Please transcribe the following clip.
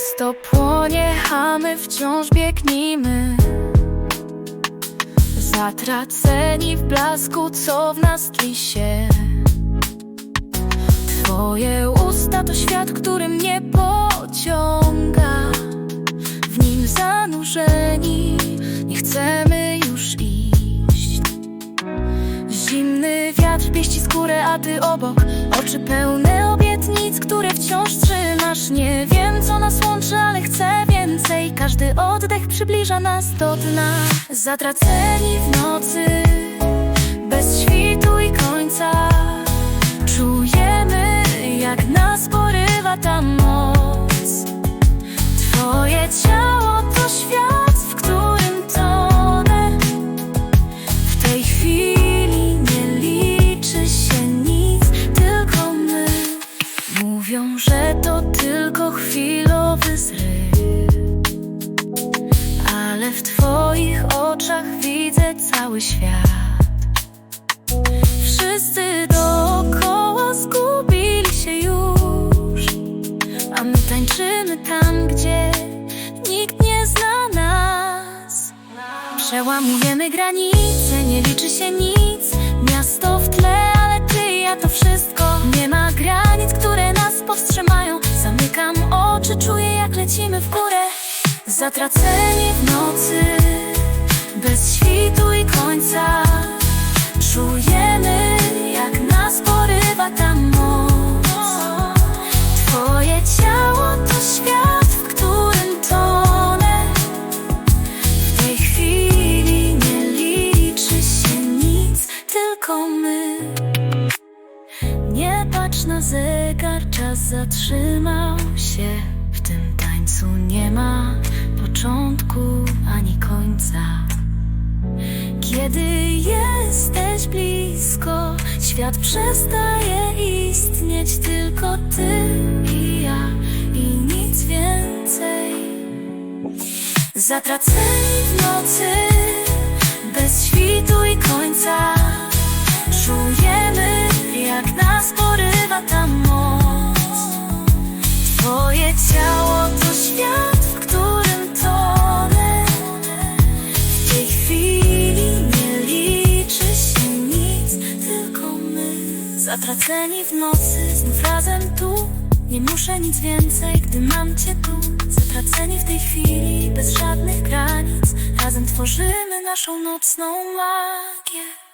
Miasto płonie, a my wciąż biegnimy Zatraceni w blasku, co w nas tli się Twoje usta to świat, który mnie pociąga. W nim zanurzeni, nie chcemy już iść. Zimny wiatr pieści skórę, a ty obok Oczy pełne obietnic, które wciąż trzymasz. Nie wiem co nas łączy, ale chcę więcej. Każdy oddech przybliża nas do dna. Zatraceni w nocy Bez świtu i końca Twoich oczach widzę cały świat. Wszyscy dookoła zgubili się już, a my tańczymy tam, gdzie nikt nie zna nas. Przełamujemy granice, nie liczy się nic. Miasto w tle, ale ty i ja to wszystko? Nie ma granic, które nas powstrzymają. Zamykam oczy, czuję jak lecimy w górę. Zatraceni w nocy zegar, czas zatrzymał się. W tym tańcu nie ma początku ani końca. Kiedy jesteś blisko, świat przestaje istnieć, tylko ty i ja i nic więcej. Zatraceni w nocy, Zatraceni w nocy, znów razem tu. Nie muszę nic więcej, gdy mam cię tu. Zatraceni w tej chwili, bez żadnych granic. Razem tworzymy naszą nocną magię